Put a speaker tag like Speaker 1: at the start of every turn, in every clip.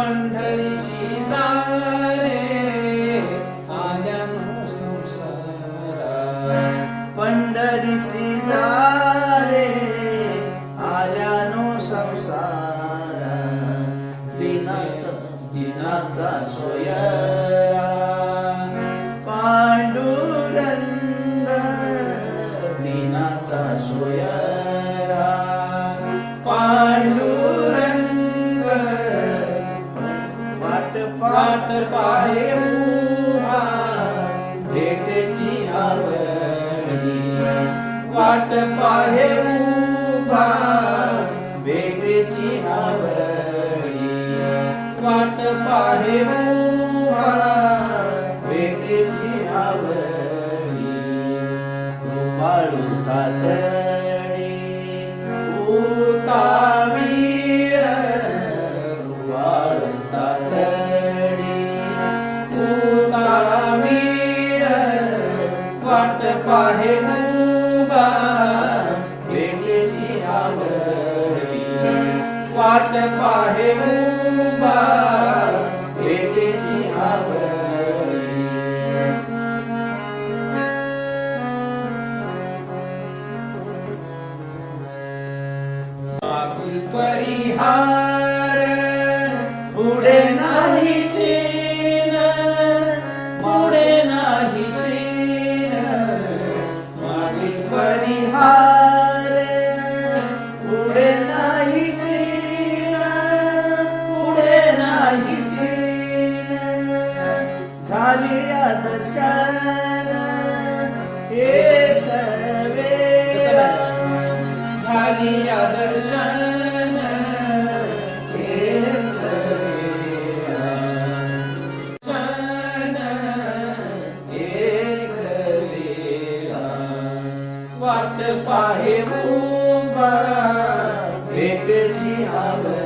Speaker 1: पंढरीशी सारे रे आल्यानं पंढरीशी
Speaker 2: पंढरीची रे आल्यानो संसार। दिनाचा दिनाचा सोयरा। पांडुरंग दिनाचा सोयरा। पांडू वाट पाट पाहे उभा भेटेची आवडी वाट पाहे उभा भेटेची आवडी वाट पाहे उभा भेटेची आवडी कृपाळू पाहे उभा भेटेची आवडी वाट पाहे उभा भेटेची आवडी
Speaker 1: आकुल परिहार
Speaker 2: परिहार. पुढे नाही सीन पुढे नाही सीन झाली दर्शन हे वेळा
Speaker 1: झाली या दर्शन
Speaker 2: අත පහෙමුඹ වෙටසි අවයි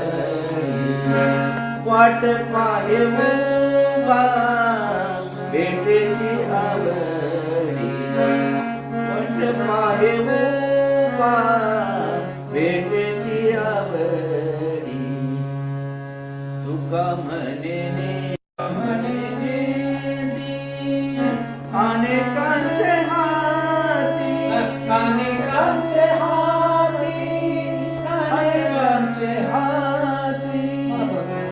Speaker 2: වට පහෙමුඹ වෙටසි අවයි වට පහෙමුඹ වෙටසි අවයි සුකමනෙනේ